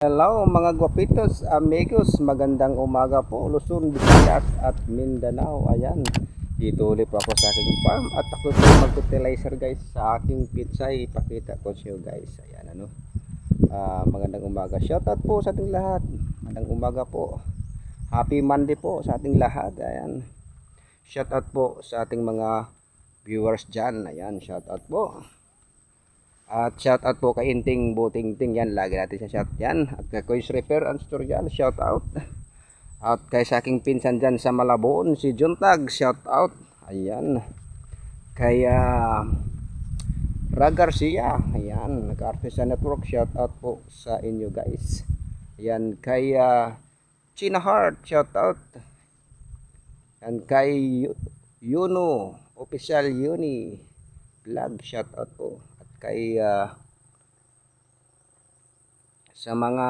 Hello mga guwapitos, amigos, magandang umaga po, Luzon, Visayas at Mindanao. Ayan, dito ulit po ako sa aking farm at ako po mag-fertilizer guys sa aking pitsay. Ipakita ko sa inyo guys. Ayan ano. Ah, magandang umaga. Shoutout po sa ating lahat. Magandang umaga po. Happy Monday po sa ating lahat. Ayan. Shoutout po sa ating mga viewers dyan. Ayan, shoutout po. At shout out po kay Inting Butingting yan. Lagi natin siya shout yan. At kay Kois Repair and Storyal, shout out. At kay sa aking pinsan dyan sa Malabon, si Juntag, shout out. Ayan. Kay uh, Ra Garcia, ayan. Nag-Artista Network, shout out po sa inyo guys. Ayan. Kay uh, China Heart, shout out. And kay Yuno, official Uni vlog, shout out po kay ah, sa mga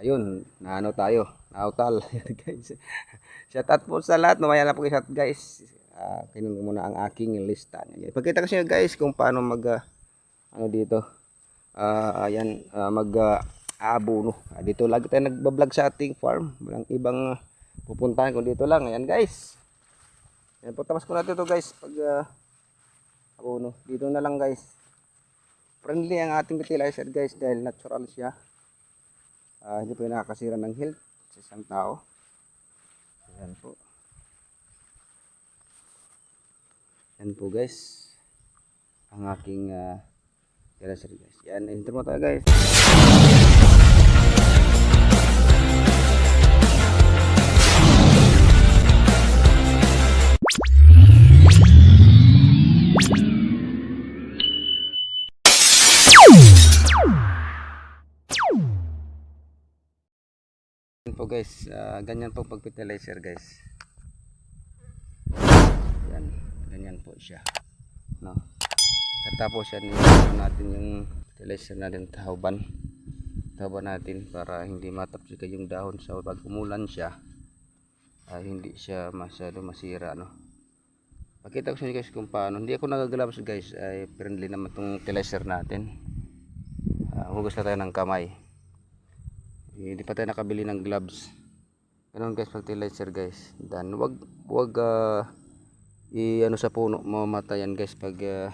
ayun naano tayo nautal guys. Shout out po sa lahat. Mamaya na po kayo shout guys. Uh, kinuha muna ang aking lista. Pagkita inyo guys kung paano mag ah, ano dito. Ah ayan ah, mag ah, aabono Ah, dito lagi tayo nagbablog sa ating farm. Walang ibang ah, pupuntahan kung dito lang. Ayan guys. Yan po tapos ko natin to guys. Pag ah, abono. Dito na lang guys. Friendly ang ating fertilizer guys dahil natural siya. Ah, hindi po yung nakakasira ng health sa isang tao. Ayan po. Yan po guys. Ang aking uh, fertilizer guys. Yan, enter mo tayo guys. Guys, ah, ganyan po pag fertilizer guys. Yan, ganyan po siya. No. Tapos yan yung natin yung fertilizer natin tahuban. Tahuban natin para hindi matapsika yung dahon sa pag umulan siya. ah, hindi siya masyado masira no. Pakita ko sa inyo guys kung paano. Hindi ako nagagalabas guys. Ay friendly naman tong fertilizer natin. Uh, hugas na tayo ng kamay hindi pa tayo nakabili ng gloves. Ganun guys fertilizer guys. Dan wag wag uh, i ano sa puno mamatayan guys pag uh,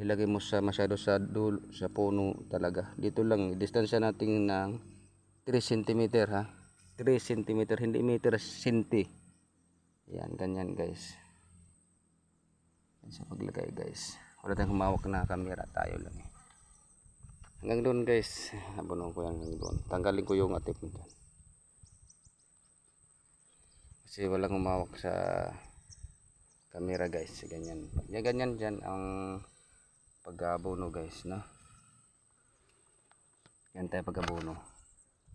ilagay mo sa masyado sa dulo sa puno talaga. Dito lang distansya natin ng 3 cm ha? 3 cm hindi meter senti. Yan ganyan guys. Yan sa paglagay guys. Wala tayong humawak na camera tayo lang eh hanggang doon guys. Abunon ko yan hanggang doon. Tanggalin ko yung atip dyan. Kasi walang umawak sa camera guys. Ganyan. Yan ganyan dyan ang pag-abono guys no? Yan tayo pag-abono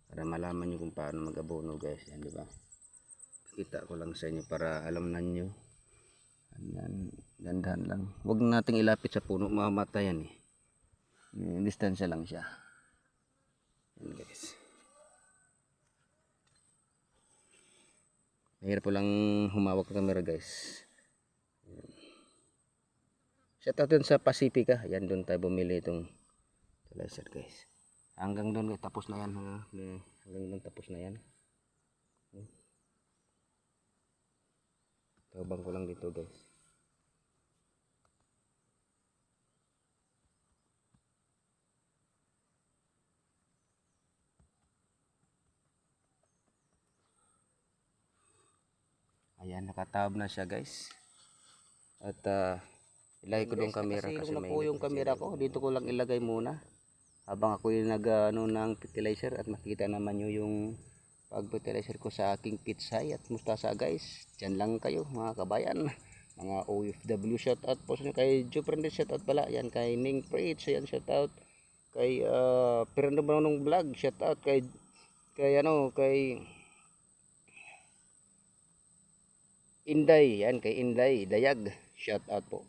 para malaman nyo kung paano mag-abono guys. Yan diba kita ko lang sa inyo para alam na nyo. Yan dandahan lang. Huwag nating ilapit sa puno. Mamatayan eh distansya lang siya. Yan guys. Mahirap po lang humawak ng camera guys. Yan. Shout out dun sa Pacifica. Yan doon tayo bumili itong laser guys. Hanggang guys. Tapos na yan. Ha? Hanggang doon tapos na yan. Tabang ko lang dito guys. Ayan, nakatab na siya guys. At uh, ilagay ko yung camera kasi, kasi may po yung camera ko. Dito ko lang ilagay muna. Habang ako yung nag ano, ng fertilizer at makita naman nyo yung pag fertilizer ko sa aking pitsay at mustasa guys. Diyan lang kayo mga kabayan. Mga OFW shoutout po sa inyo. Kay Joe Prendes shoutout pala. Yan kay Ning Preach. Yan shoutout. Kay uh, Fernando Manong Vlog shoutout. Kay kay ano kay Inday, yan kay Inday Dayag. Shout out po.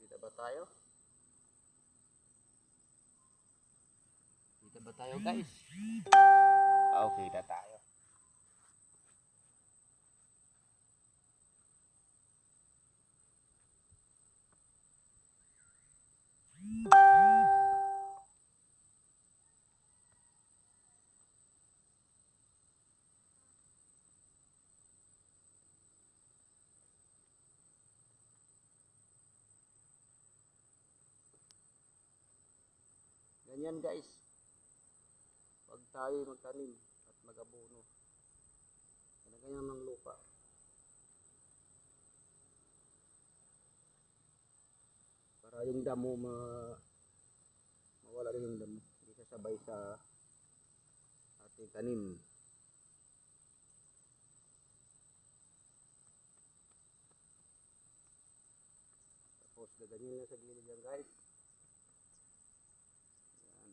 Kita ba tayo? Kita ba tayo guys? Ah, okay na tayo. Thank you. Ganyan guys. Pag tayo magtanim at mag-abono. Ganyan ng lupa. Para yung damo ma mawala rin yung damo. Hindi sasabay sa ating tanim. Tapos gaganyan lang sa gilid yan guys. Yan.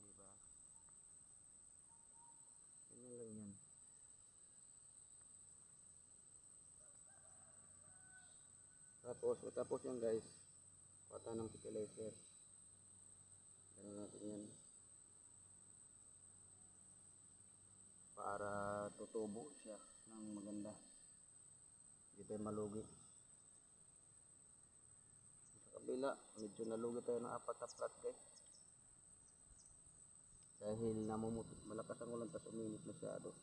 Diba? Ganyan lang yan. Tapos, matapos yan guys, pata ng fertilizer. Ganun natin yan. Para tutubo siya ng maganda. Hindi tayo malugi. Sa kabila, medyo nalugi tayo ng apat na plat guys. Dahil namumut malakas ang ulan tapos uminit masyado.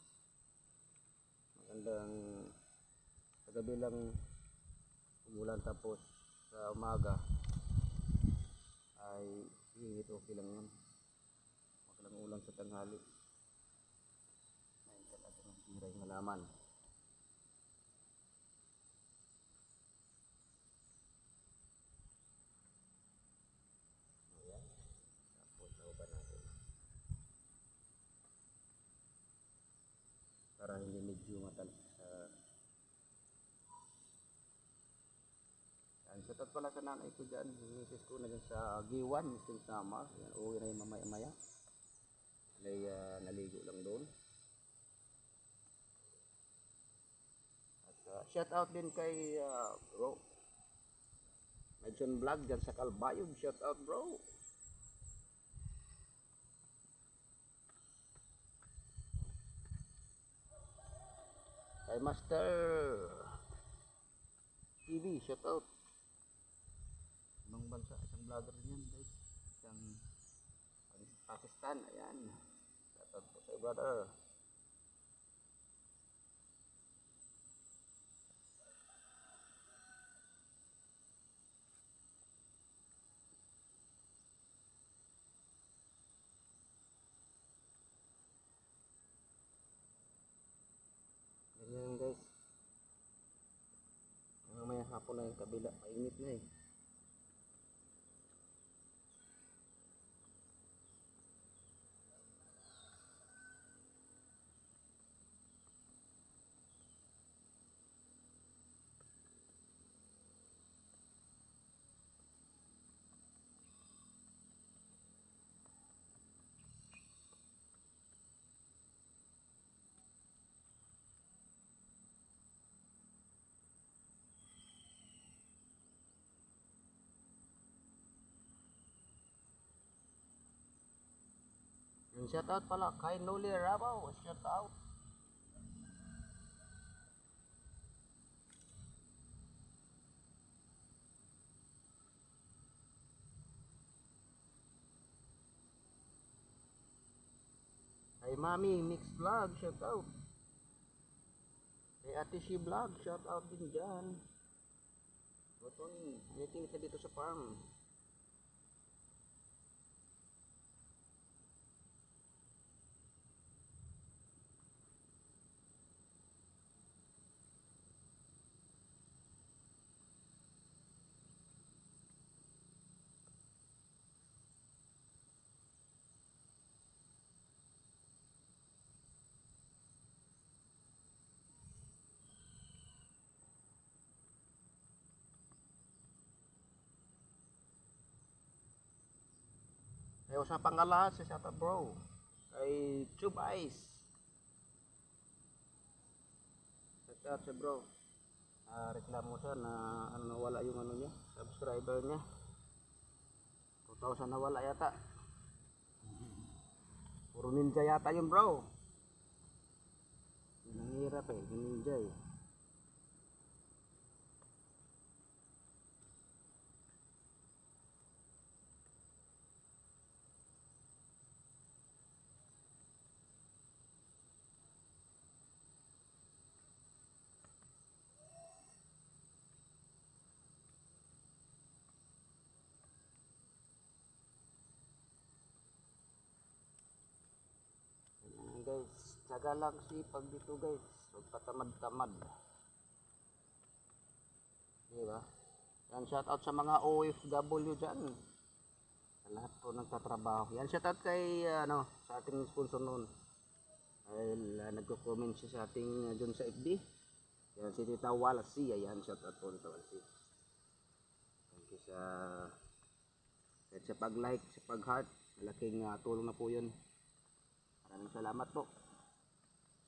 Magandang sa gabi lang umulan tapos sa umaga ay hingit okay lang yan. Huwag lang ulan sa tanghali. Ayun talaga ng tira yung halaman. Para hindi medyo matalas sa Yan, shout out pala sa nanay ko dyan, misis ko na dyan sa Giwan, Mr. Samar. Yan, uwi na yung mamaya-maya. Ay, ah, naligo lang doon. At ah, shout out din kay ah, bro. Medyon Vlog dyan sa Kalbayog. Shout out bro. Kay Master TV, shout out. Ibang bansa, isang vlogger din yan guys. Isang Pakistan, ayan. Shout out po sa'yo brother. Ganyan guys. Mamaya hapon na yung kabila. Mainit na eh. Yung shout out pala kay Noli Rabaw. Shout out. Kay Mami Mix Vlog, shout out. Kay Ate Shi Vlog, shout out din dyan. Butong, meeting sa dito sa farm. May usapang kalas sa shout out bro. Kay Tube Ice. Shout out siya bro. Ah, reklamo siya na ano nawala yung ano niya, subscriber niya. 2,000 nawala yata. Puro ninja yata yun bro. Nanghirap eh, yung ninja eh. Tsaga lang sipag dito guys. Huwag patamad-tamad. Di ba? Yan, shout out sa mga OFW dyan. Sa lahat po nagtatrabaho. Yan, shout out kay, ano, sa ating sponsor noon. Dahil uh, nagko-comment siya sa ating uh, dyan sa FB. Yan, si Tita Walasi. Ayan, shout out po Tita Walasi. Thank you sa kahit sa pag-like, sa pag-heart. Malaking uh, tulong na po yun. Maraming salamat po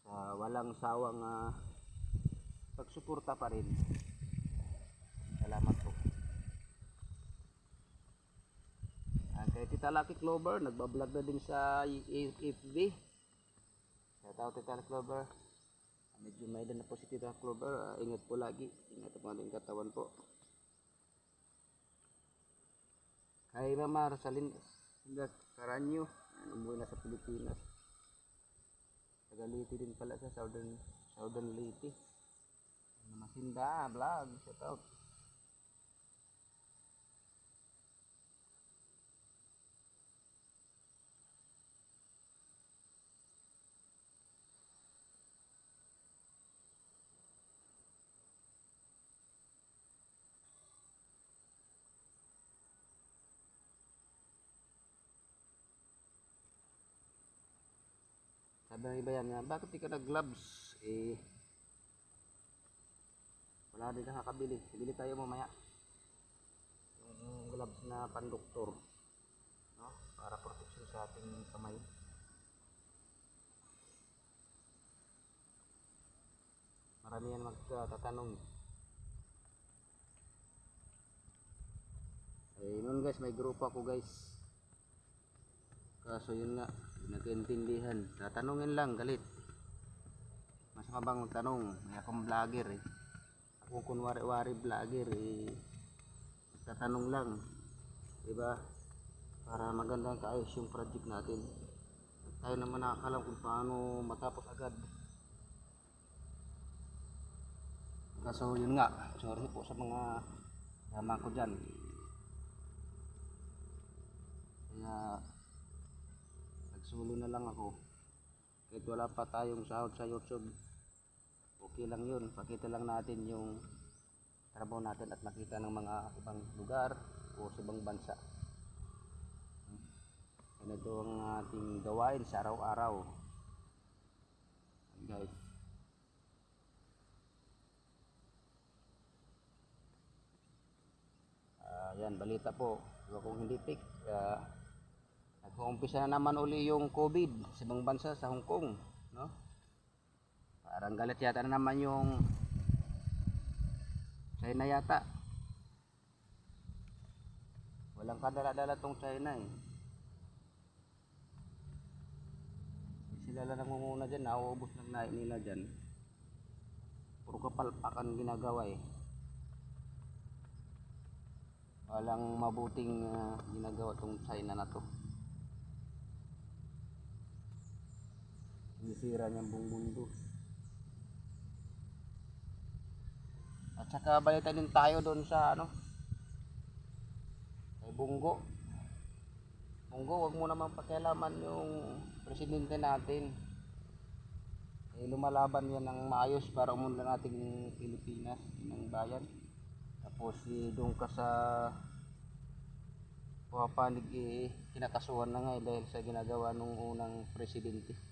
sa walang sawang uh, pagsuporta pa rin. Salamat po. Ah, kay Tita Lucky Clover, nagbablog na din sa FB. Shout out Tita Lucky Clover. Medyo may na po si Tita Clover. Ah, ingat po lagi. Ingat po ating katawan po. Kay Mama Rosalyn Caranyo, umuwi na sa Pilipinas. Taga din pala sa Southern Southern Leyte. Masinda, vlog, shout out. Sabi iba yan, bakit di ka nag-gloves? Eh, wala din nakakabili. Bili tayo mamaya. Yung gloves na pandoktor. No? Para protection sa ating kamay. Marami yan magtatanong. Eh, noon guys, may grupo ako guys. Kaso yun nga, nagkaintindihan. Tatanungin lang, galit. Masama bang magtanong? May akong vlogger eh. Ako kunwari-wari vlogger eh. Tatanong lang. Diba? Para magandang kaayos yung project natin. At tayo naman nakakalam kung paano matapos agad. Kaso yun nga, sorry po sa mga yaman ko dyan. Kaya nagsulo na lang ako. Kahit wala pa tayong sahod sa youtube okay lang yun. Pakita lang natin yung trabaho natin at makita ng mga ibang lugar o sa ibang bansa. Yan ito ang ating gawain sa araw-araw. Guys. Ah, yan balita po. Kung hindi pick uh, Nag-uumpisa na naman uli yung COVID sa ibang bansa sa Hong Kong, no? Parang galit yata na naman yung China yata. Walang kadala-dala tong China eh. Sila lang nangunguna dyan, nauubos ng nain nila dyan. Puro kapalpakan ginagawa eh. Walang mabuting ah, ginagawa tong China na to. Sinisira niyang buong mundo. At saka balitan din tayo doon sa ano, kay Bungo. Bungo, wag mo naman pakialaman yung presidente natin. Eh, lumalaban yan ng maayos para umunlad nating Pilipinas, ng bayan. Tapos si doon ka sa pumapanig eh, kinakasuhan na nga eh, dahil sa ginagawa nung unang presidente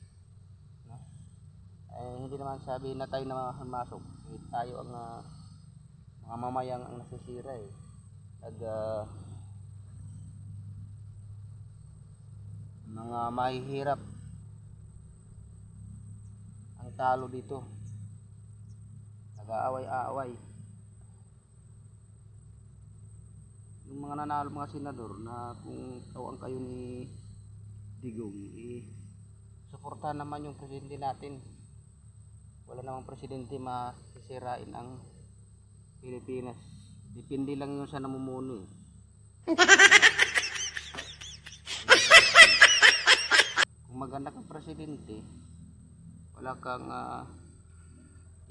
eh, hindi naman sabi na tayo na masok eh, tayo ang uh, mga mamayang ang nasisira eh. Nag uh, mga mahihirap ang talo dito. Nag-aaway-aaway. Yung mga nanalo mga senador na kung tawang kayo ni Digong eh suportahan naman yung presidente natin wala namang presidente masisirain ang Pilipinas. Depende lang yun sa namumuno eh. kung maganda kang presidente wala kang uh,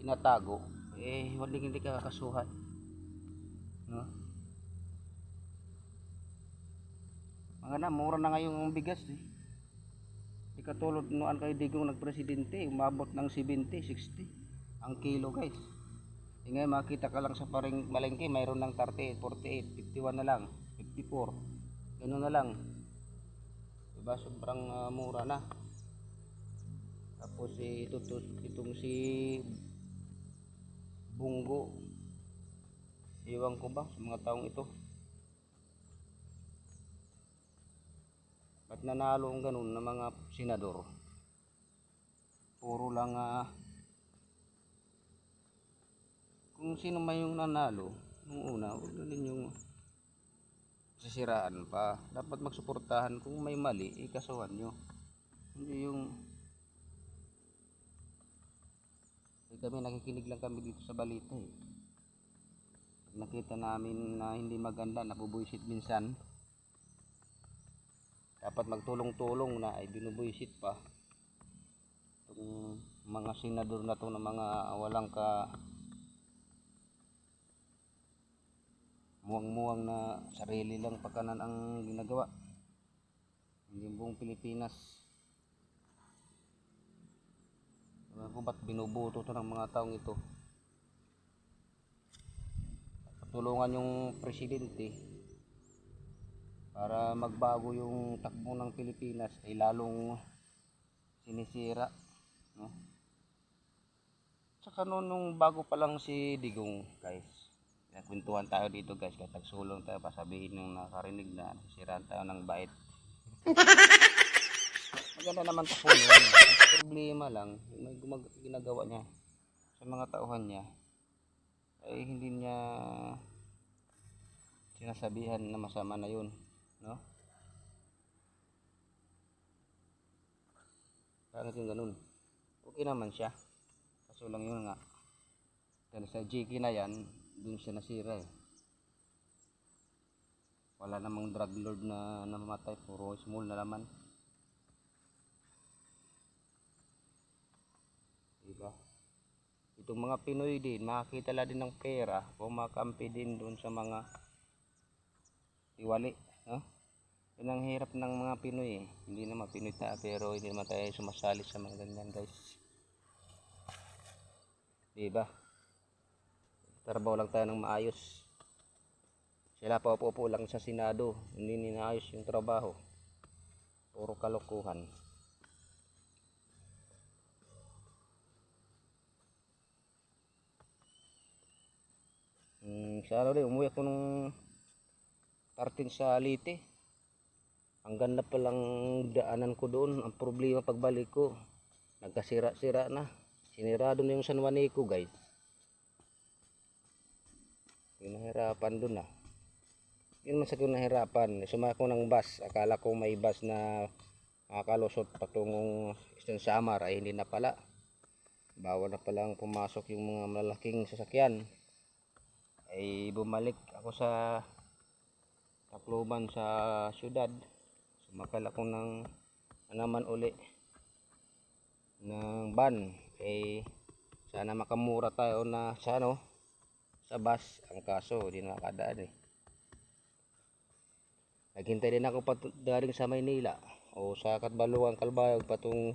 inatago eh hindi hindi ka kasuhan no? Maganda mura na ngayon ang bigas eh Ikatulad noon kay Digong nagpresidente, umabot ng 70, 60 ang kilo guys. E ngayon makita ka lang sa paring malengke, mayroon ng 38, 48, 51 na lang, 54. Ganun na lang. Diba sobrang ah, mura na. Tapos eh, ito, to, itong si Bungo. Iwan ko ba sa mga taong ito? Ba't nanalo ang ganun ng mga senador? Puro lang ah, kung sino man yung nanalo nung una, huwag na ninyong sisiraan pa. Dapat magsuportahan kung may mali, ikasuhan nyo. Hindi yung eh, kami nakikinig lang kami dito sa balita eh. Nakita namin na hindi maganda, nabubuisit minsan. Dapat magtulong-tulong na ay binubuisit pa. Itong mga senador na to na mga walang ka muwang-muwang na sarili lang pagkanan ang ginagawa. Hindi buong Pilipinas. Ewan ko ba't binubuto to ng mga taong ito. Tulungan yung presidente para magbago yung takbo ng Pilipinas ay lalong sinisira. No? Tsaka noon nung bago pa lang si Digong guys. Kaya kwentuhan tayo dito guys, kaya tagsulong tayo pa sabihin ng nakarinig na sisiraan tayo ng bait. Maganda naman tapulungan. Ang problema lang, may ginagawa niya sa mga tauhan niya ay hindi niya sinasabihan na masama na yun. No? Bakit yung ganun? Okay naman siya. Kaso lang yun nga. Dahil sa JK na yan, dun siya nasira eh. Wala namang drug lord na namamatay. Puro small na laman. Diba? Itong mga Pinoy din, makakita la din ng pera o makampi din dun sa mga tiwali. No? Yun ang hirap ng mga Pinoy eh. Hindi naman Pinoy tayo pero hindi naman tayo sumasali sa mga ganyan guys. Diba? Trabaho lang tayo ng maayos. Sila pa upo lang sa Senado. Hindi ninaayos yung trabaho. Puro kalokohan. Hmm, sa ano rin, umuwi ako nung parting sa Lite. Ang ganda palang daanan ko doon. Ang problema pagbalik ko, nagkasira-sira na. Sinirado na yung San Juanico guys. Pinahirapan doon ah. Yun man sa akin nahirapan. Sumako ng bus. Akala ko may bus na makakalusot patungong Eastern Samar ay hindi na pala. Bawal na palang pumasok yung mga malalaking sasakyan. Ay bumalik ako sa Tacloban sa syudad. Sumakal ako ng naman uli ng van. Eh sana makamura tayo na sa ano sa bus. Ang kaso hindi nakakadaan eh. Naghintay din ako pat sa Maynila o sa Katbaluan Kalbayog patong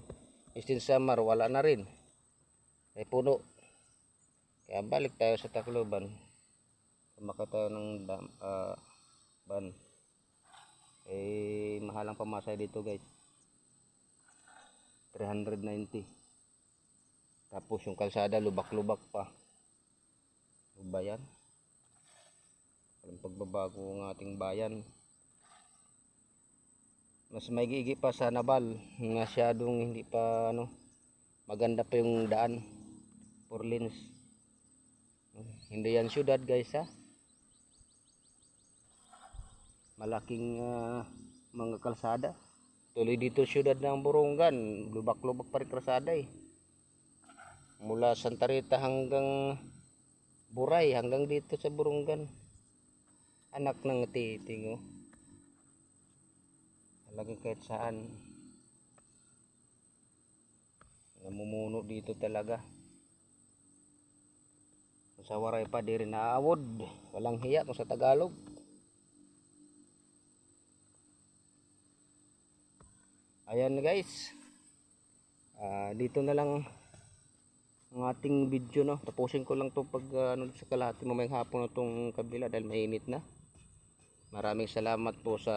Eastern Samar wala na rin. Ay puno. Kaya balik tayo sa Tacloban. Maka tayo ng dam, van eh mahalang pamasay dito guys 390 tapos yung kalsada lubak-lubak pa ano ba yan? Pagbabago ng ating bayan. Mas may gigi pa sa Nabal. Masyadong hindi pa ano maganda pa yung daan. Four lanes. Hindi yan syudad guys ha. Malaking ah, mga kalsada. Tuloy dito syudad ng Borongan. Lubak-lubak pa rin kalsada eh. Mula Santa Rita hanggang Buray hanggang dito sa Burungan. Anak ng titing oh. Talagang kahit saan. Namumuno dito talaga. Sa waray pa di rin naawod. Walang hiya kung sa Tagalog. Ayan guys. Ah, dito na lang ang ating video no. Tapusin ko lang to pag ah, ano sa kalahati mamayang hapon na tong kabila dahil mainit na. Maraming salamat po sa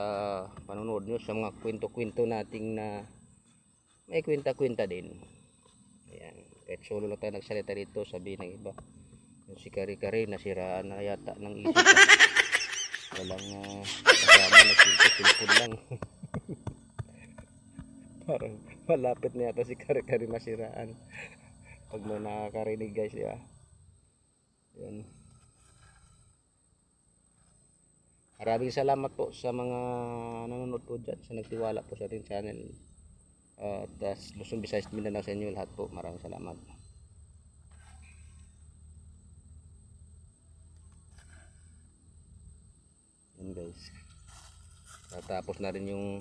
panonood nyo sa mga kwento-kwento nating na may kwenta-kwenta din. Ayan. Kahit solo lang tayo nagsalita dito, sabi ng iba. Yung si Kari-Kari, nasiraan na yata ng isip. Walang uh, kasama, nagsilpo-silpon lang. Parang malapit na yata si Kari-Kari masiraan. Pag mo nakakarinig guys, di ba? Yan. Maraming salamat po sa mga nanonood po dyan, sa nagtiwala po sa ating channel. At uh, Luzon, Visayas, Mindanao sa inyo lahat po. Maraming salamat. Yan guys. Tatapos na rin yung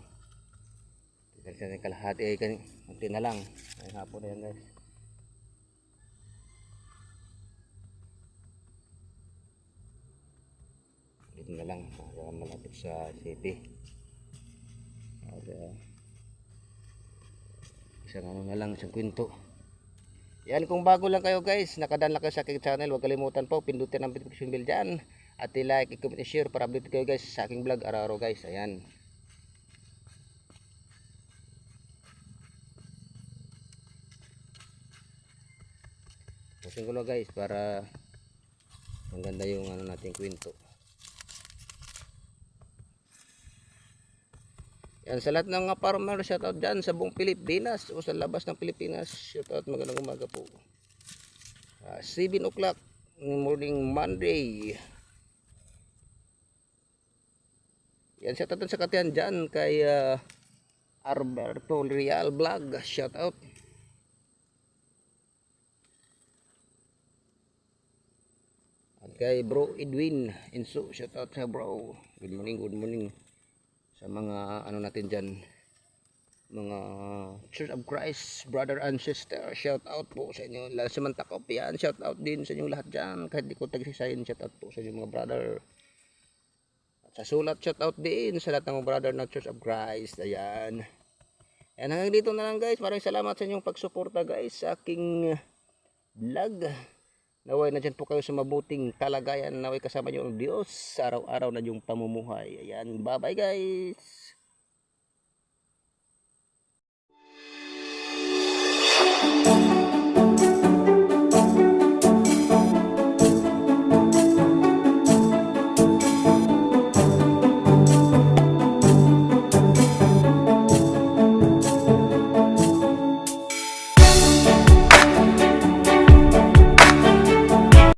Kasi yung kalahati ay kan konti na lang. Ay hapon na yan guys. Dito na lang. Para malapit sa city. At uh, isang ano na lang, isang kwento. Yan, kung bago lang kayo guys, nakadaan lang kayo sa aking channel, huwag kalimutan po, pindutin ang notification bell dyan. At i-like, i-comment, i-share para update kayo guys sa aking vlog araw-araw guys. Ayan. Pusin ko lang guys para maganda yung ano nating kwento. Yan sa lahat ng farmer, shoutout dyan sa buong Pilipinas o sa labas ng Pilipinas. Shoutout magandang umaga po. Ah, 7 o'clock morning Monday. Yan shoutout sa katiyan dyan kay ah, Alberto Real Vlog. Shoutout. Kay bro Edwin Inso. Shoutout sa bro. Good morning, good morning. Sa mga ano natin dyan mga Church of Christ brother and sister shout out po sa inyo. Lalo sa Mantakop yan shout out din sa inyong lahat dyan. Kahit di ko tagsisayin shout out po sa inyong mga brother. At sa sulat shout out din sa lahat ng brother ng Church of Christ. Ayan. Yan hanggang dito na lang guys. Maraming salamat sa inyong pagsuporta guys sa aking vlog naway na dyan po kayo sa mabuting kalagayan. Naway kasama niyo ang Diyos. Sa araw-araw na yung pamumuhay. Ayan. Bye bye guys